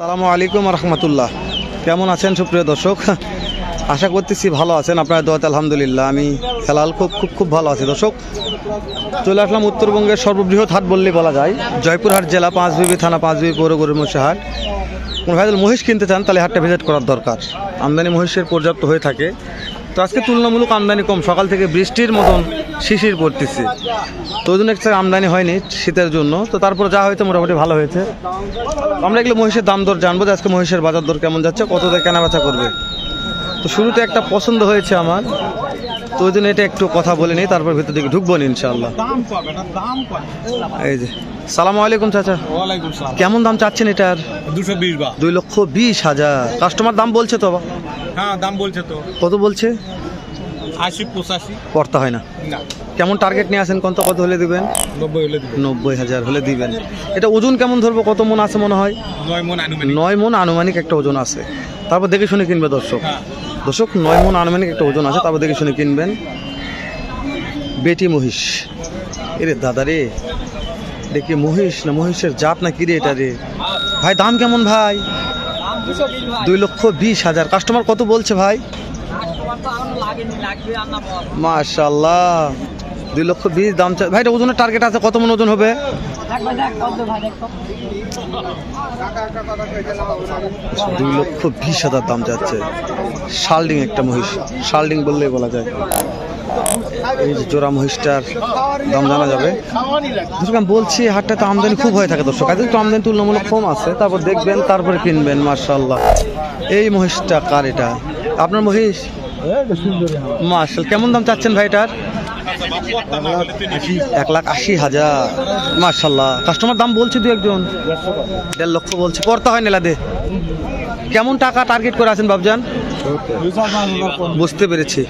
সালামু আলাইকুম রহমতুল্লাহ। কেমন আছেন সুপ্রিয় দর্শক? আশা করতেছি ভালো আছেন আপনার দোয়াতে আলহামদুলিল্লাহ, আমি খেলাল খুব খুব খুব ভালো আছি। দর্শক, চলে আসলাম উত্তরবঙ্গের সর্ববৃহৎ হাট বললেই বলা যায়। জয়পুরহাট জেলা, পাঁচবিবি থানা, পাঁচবিবি পৌর গরিমসি হাট কোনো ভাই মহিষ কিনতে চান, তাহলে হাটটা ভিজিট করার দরকার। আমদানি মহিষের পর্যাপ্ত হয়ে থাকে। তো আজকে তুলনামূলক আমদানি কম। সকাল থেকে বৃষ্টির মতন শিশির পড়তেছে। তো ওই জন্য একটা আমদানি হয়নি শীতের জন্য। তো তারপর যা হয়েছে মোটামুটি ভালো হয়েছে। আমরা এগুলো মহিষের দাম দর জানব যে আজকে মহিষের বাজার দর কেমন যাচ্ছে কত দিয়ে কেনা বেচা করবে। তো শুরুতে একটা পছন্দ হয়েছে আমার। তো ওই জন্য এটা একটু কথা বলে নিই তারপর ভিতর দিকে ঢুকবো না ইনশাল্লাহ এই যে। সালাম আলাইকুম চাচা। কেমন দাম চাচ্ছেন এটার? দুশো বিশ বা। দুই লক্ষ বিশ হাজার। কাস্টমার দাম বলছে তো হ্যাঁ দাম বলছে তো। কত বলছে? আশি পঁচাশি। করতে হয় না। না। কেমন টার্গেট নিয়ে আসেন? কত কত হলে দিবেন? নব্বই হলে নব্বই হাজার হলে দিবেন। এটা ওজন কেমন ধরবো? কত মন আছে মনে হয়? নয় মন আনুমানিক। নয় মন আনুমানিক একটা ওজন আছে। তারপর দেখে শুনে কিনবে দর্শক। হ্যাঁ। দর্শক নয় মন আনুমানিক একটা ওজন আছে। তারপর দেখে শুনে কিনবেন। বেটি মহিষ। এরে দাদা রে। দেখি মহিষ না মহিষের জাত না কিরে এটা রে? ভাই দাম কেমন ভাই? দুই লক্ষ বিশ হাজার। কাস্টমার কত বলছে ভাই? মাশাল্লাহ দুই লক্ষ বিশ দাম ভাই, এটা ওজনের টার্গেট আছে, কত মন ওজন হবে? দুই লক্ষ বিশ হাজার দাম যাচ্ছে। শালডিং একটা মহিষ। শালডিং বললেই বলা যায়। এই জোড়া মহিষটার দাম জানা যাবে। দর্শক, আমি বলছি হাটটাতে আমদানি খুব হয়ে থাকে দর্শক। আজ একটু আমদানি তুলনামূলক কম আছে, তারপর দেখবেন, তারপরে কিনবেন মার্শাল্লাহ এই মহিষটা কার এটা? আপনার মহিষ? মার্শাল কেমন দাম চাচ্ছেন ভাইটার এক লাখ আশি হাজার মার্শাল্লাহ কাস্টমার দাম বলছে দু একজন। দেড় লক্ষ বলছে করতে হয় নেলা দে কেমন টাকা টার্গেট করে আছেন বাবজান? বুঝতে পেরেছি।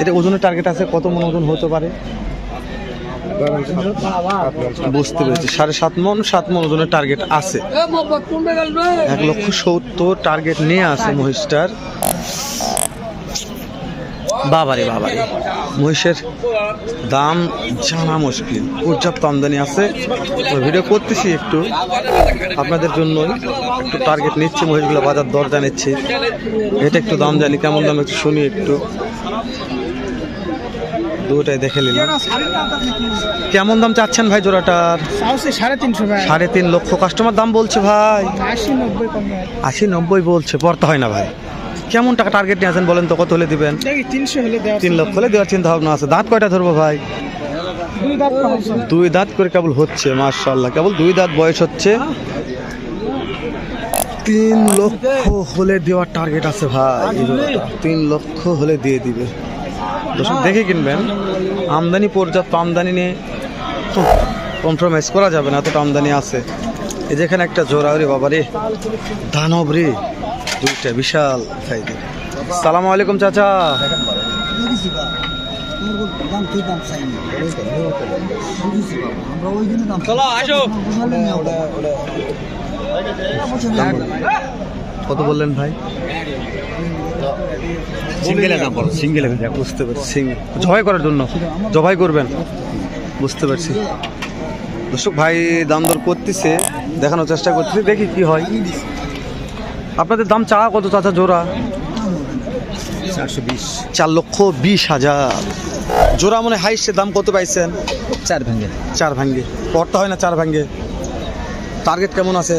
এটা ওজনের টার্গেট আছে কত মন ওজন হতে পারে? বুঝতে পেরেছি। সাড়ে সাত মন সাত মন ওজনের টার্গেট আছে। এক লক্ষ সত্তর টার্গেট নিয়ে আছে মহিষটার বাবারে বাবারে। মহিষের দাম জানা মুশকিল। পর্যাপ্ত আমদানি আছে। ভিডিও করতেছি একটু। আপনাদের জন্যই একটু টার্গেট নিচ্ছি, মহিষগুলো বাজার দর জানিচ্ছি। এটা একটু দাম জানি, কেমন দাম একটু শুনি একটু। দুটাই দেখে নিলাম। কেমন দাম চাচ্ছেন ভাই জোড়াটার? সাড়ে তিনশো সাড়ে তিন লক্ষ কাস্টমার দাম বলছে ভাই। আশি নব্বই বলছে পড়তে হয় না ভাই। কেমন টাকা টার্গেট নিয়ে আছেন বলেন তো কত হলে দিবেন? তিনশো হলে তিন লক্ষ হলে দেওয়ার চিন্তা ভাবনা আছে। দাঁত কয়টা ধরবো ভাই? দুই দাঁত পাঁচশো দুই দাঁত করে কেবল হচ্ছে মার্শাল্লাহ কেবল দুই দাঁত বয়স হচ্ছে। তিন লক্ষ হলে দেওয়ার টার্গেট আছে ভাই তিন লক্ষ হলে দিয়ে দিবে। দর্শক দেখে কিনবেন। আমদানি পর্যাপ্ত আমদানি নিয়ে কম্প্রোমাইজ করা যাবে না এতটা আমদানি আছে। এই যেখানে একটা জোড়া রে বাবা রে। দানব রে। দুইটা বিশাল সাইজের। সালাম আলাইকুম চাচা। কত বললেন ভাই? সিঙ্গেলের দাম বলো। সিঙ্গেলের বুঝতে পারছি। জবাই করার জন্য? জবাই করবেন? বুঝতে পারছি। দর্শক ভাই দাম দর করতেছে দেখানোর চেষ্টা করতেছি দেখি কি হয়। আপনাদের দাম চা কত চাচা জোড়া? চারশো বিশ। চার লক্ষ বিশ হাজার। জোড়া মনে হাইস্টে দাম কত পাইছেন? চার ভেঙে চার ভাঙ্গে। পড়তে হয় না চার ভাঙ্গে? টার্গেট কেমন আছে?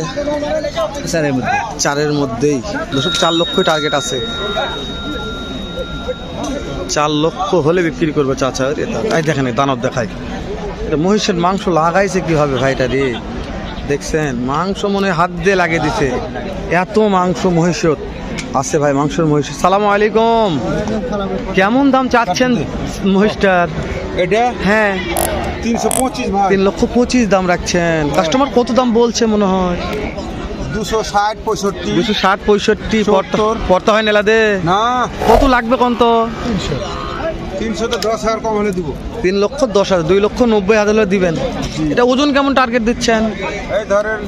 চারের মধ্যে। চারের মধ্যেই। দশক চার লক্ষই টার্গেট আছে। চার লক্ষ হলে বিক্রি করবে চাচা এই দেখেন দানব দেখাই। এটা মহিষের মাংস লাগাইছে কীভাবে ভাইটা রে দেখছেন মাংস মনে হাত দিয়ে লাগিয়ে দিছে। এত মাংস মহিষত আছে ভাই মাংসের মহিষ। সালাম আলাইকুম। কেমন দাম চাচ্ছেন মহিষটার? এটা? হ্যাঁ। তিনশো পঁচিশ ভাই। তিন লক্ষ পঁচিশ দাম রাখছেন। কাস্টমার কত দাম বলছে মনে হয়? দুশো ষাট পঁয়ষট্টি। দুশো ষাট পঁয়ষট্টি। পড়তে হয় নেলা দে না। কত লাগবে কোন তো তিনশো তো দশ হাজার কম হলে দিব। তিন লক্ষ দশ হাজার দুই লক্ষ নব্বই হাজার হলে দিবেন। এটা ওজন কেমন টার্গেট দিচ্ছেন? এই ধরেন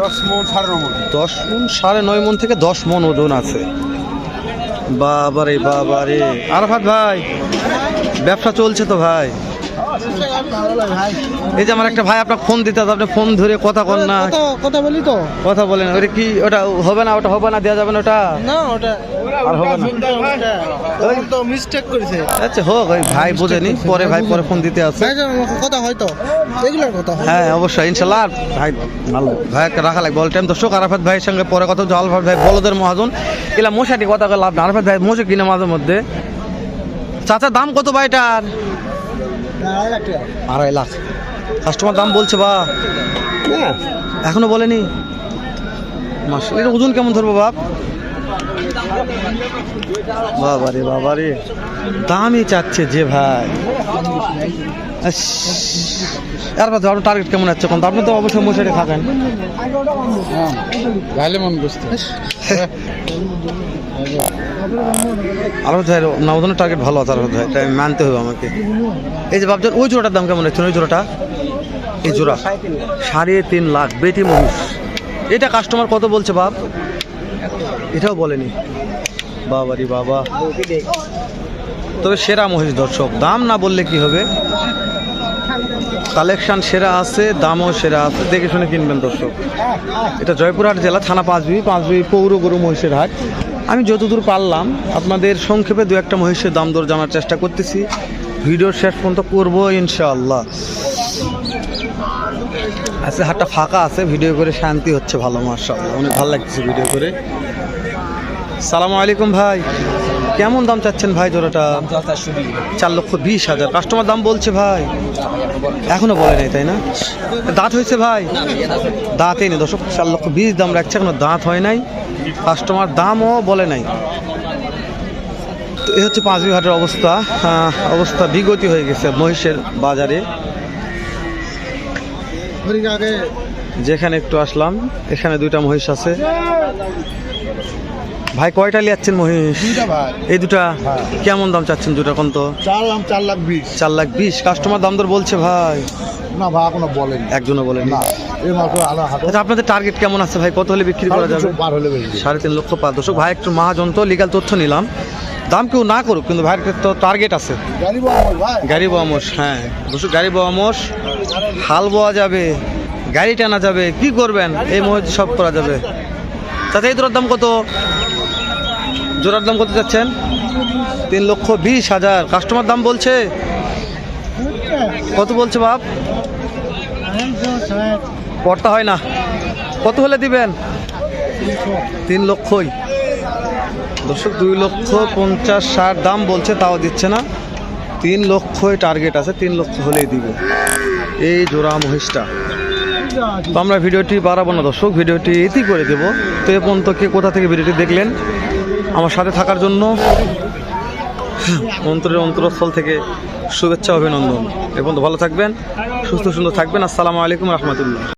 দশ মন সাড়ে মন। দশ মন সাড়ে নয় মন থেকে দশ মন ওজন আছে। বাবারে বাবারে। আরফাত ভাই ব্যবসা চলছে তো ভাই। এই যে আমার একটা ভাই আপনার ফোন দিতে আপনি ফোন ধরে কথা কন না। কথা বলি তো। কথা বলেন ওটা কি ওটা হবে না ওটা হবে না দেওয়া যাবে না ওটা? না ওটা আর হবে না। তো মিস্টেক করেছে। আচ্ছা হোক ওই ভাই বুঝেনি পরে ভাই পরে ফোন দিতে আছে। কথা হয়তো এগুলোর কথা হ্যাঁ। অবশ্যই ইনশাল্লাহ। আর ভাই ভালো ভাই রাখা লাগবে অল টাইম দর্শক আরাফাত ভাইয়ের সঙ্গে পরে কথা হচ্ছে আলফাত ভাই বলদের মহাজন। এলা মশাটি কথা লাভ না আরাফাত ভাই মশে কিনে মাঝে মধ্যে। চাচা দাম কত ভাইটার আড়াই লাখ কাস্টমার দাম বলছে বা এখনও বলেনি? মাস এটা ওজন কেমন ধরবো বাপ? বাবারে বাবারে। দামই চাচ্ছে যে ভাই। আস, আর বাদ আপনার টার্গেট কেমন আছে? এখন আপনি তো অবশ্যই মশারি থাকেন ভালো মন বুঝতে আরও ভাই না ওজনের টার্গেট ভালো আছে আরও ভাই এটা মানতে হবে আমাকে। এই যে ভাবছেন, ওই জোড়াটার দাম কেমন হচ্ছে? ওই জোড়াটা? এই জোড়া। সাড়ে তিন লাখ, বেটি মহিষ। এটা কাস্টমার কত বলছে, বাপ? এটাও বলেনি। বাবারি বাবা। তবে সেরা মহিষ দর্শক। দাম না বললে কি হবে? কালেকশন সেরা আছে, দামও সেরা আছে। দেখে শুনে কিনবেন দর্শক। এটা জয়পুরহাট জেলা, থানা পাঁচবি পাঁচবি পৌর গরু মহিষের হাট। আমি যতদূর পারলাম, আপনাদের সংক্ষেপে দু একটা মহিষের দাম দর জানার চেষ্টা করতেছি। ভিডিওর শেষ পর্যন্ত করব, ইনশাআল্লাহ। আজকে হাটটা ফাঁকা আছে, ভিডিও করে শান্তি হচ্ছে ভালো মার্শাল্লাহ অনেক ভালো লাগছে ভিডিও করে। সালাম আলাইকুম ভাই। কেমন দাম চাচ্ছেন ভাই জোড়াটা? চার লক্ষ বিশ হাজার। কাস্টমার দাম বলছে ভাই। এখনও বলে নাই, তাই না? দাঁত হয়েছে ভাই? দাঁতই নেই দর্শক, চার লক্ষ বিশ দাম রাখছে, এখনও দাঁত হয় নাই। কাস্টমার দামও বলে নাই। তো এই হচ্ছে পাঁচবি হাটের অবস্থা। অবস্থা বিগতি হয়ে গেছে মহিষের বাজারে। যেখানে একটু আসলাম, এখানে দুইটা মহিষ আছে। ভাই কয়টা লিয়াচ্ছেন মহিষ? এই দুটা? হ্যাঁ। কেমন দাম চাচ্ছেন দুটা কোন তো? চার লাখ চার লাখ বিশ। চার লাখ বিশ। কাস্টমার দাম দর বলছে ভাই। না ভাই এখনও বলেন। একজনও বলেন। না আচ্ছা আপনাদের টার্গেট কেমন আছে ভাই? কত হলে বিক্রি করা যাবে? সাড়ে তিন লক্ষ পাঁচ দশক ভাই একটু মহাজন তো লিগাল তথ্য নিলাম। দাম কেউ না করুক কিন্তু ভাইয়ের তো টার্গেট আছে। গাড়ি মোষ হ্যাঁ। দর্শক গাড়ি বোয়া মোষ হাল বোয়া যাবে গাড়ি টানা যাবে কি করবেন? এই মহিষ সব করা যাবে। তাতে এই দাম কত? জোড়ার দাম কত যাচ্ছেন? তিন লক্ষ বিশ হাজার। কাস্টমার দাম বলছে? কত বলছে বাপ? পড়তা হয় না। কত হলে দিবেন? তিন লক্ষই। দর্শক, দুই লক্ষ পঞ্চাশ ষাট দাম বলছে, তাও দিচ্ছে না। তিন লক্ষই টার্গেট আছে, তিন লক্ষ হলেই দিবে। এই জোড়া মহিষটা। তো আমরা ভিডিওটি বাড়াবো না দর্শক, ভিডিওটি এটি করে দেব। তো এ পর্যন্ত কে কোথা থেকে ভিডিওটি দেখলেন? আমার সাথে থাকার জন্য অন্তরের অন্তরস্থল থেকে শুভেচ্ছা, অভিনন্দন। এবং ভালো থাকবেন, সুস্থ, সুন্দর থাকবেন। আসসালামু আলাইকুম রহমতুল্লাহ।